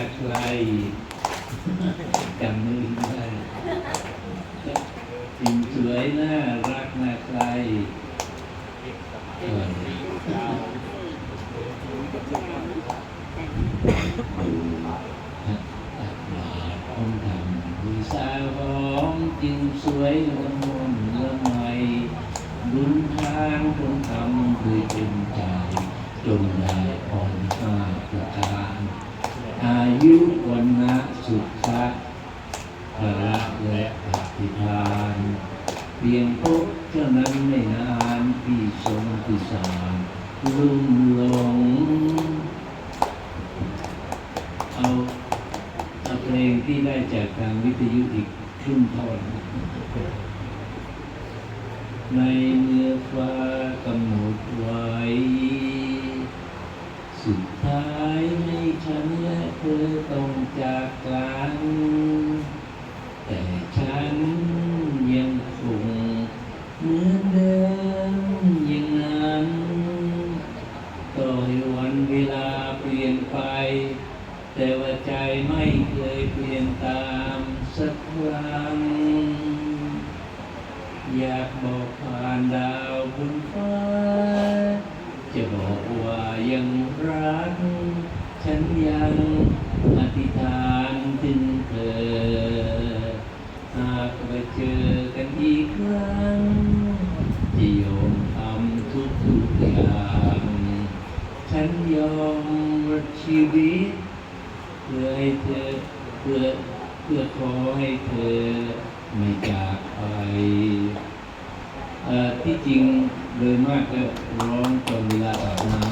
นะใครจำไมือได้สิ่งสวยน่ารักนะใครเออตักบาตรองค์ธรสาวหอมจึงสวยละมุนละไมบุญทานคงทำด้วยเต็มใจจงได้พรห้าประการ อายุวันนะสุขะพละและปฏิทาน เพียงพบเท่านั้นไม่นานพี่สมพิสารลุ่มหลงเอาเอาเพลงที่ได้จากทางวิทยุอีกครึ่งท่อนในเมื่อฟ้ากำหนดไว้ สุด ท้ายให้ฉันและเธอต้องจากกัน แต่ฉันยังคงเหมือนเดิมอย่างนั้นต่อให้วันเวลาเปลี่ยนไป แต่ว่าใจไม่เคยเปลี่ยนตามสักครั้งอยากบอกผ่านดาวบนฟ้าจะบอก ยังรัก ฉันยังอธิษฐานถึงเธอ หากไปเจอกันอีกครั้งจะยอมทำทุกทุกอย่าง ฉันยอมชีวิต เพื่อให้เธอเพื่อเพื่อขอให้เธอไม่จากไปที่จริงโดยมากแล้วร้องตอนเวลาอาบน้ำ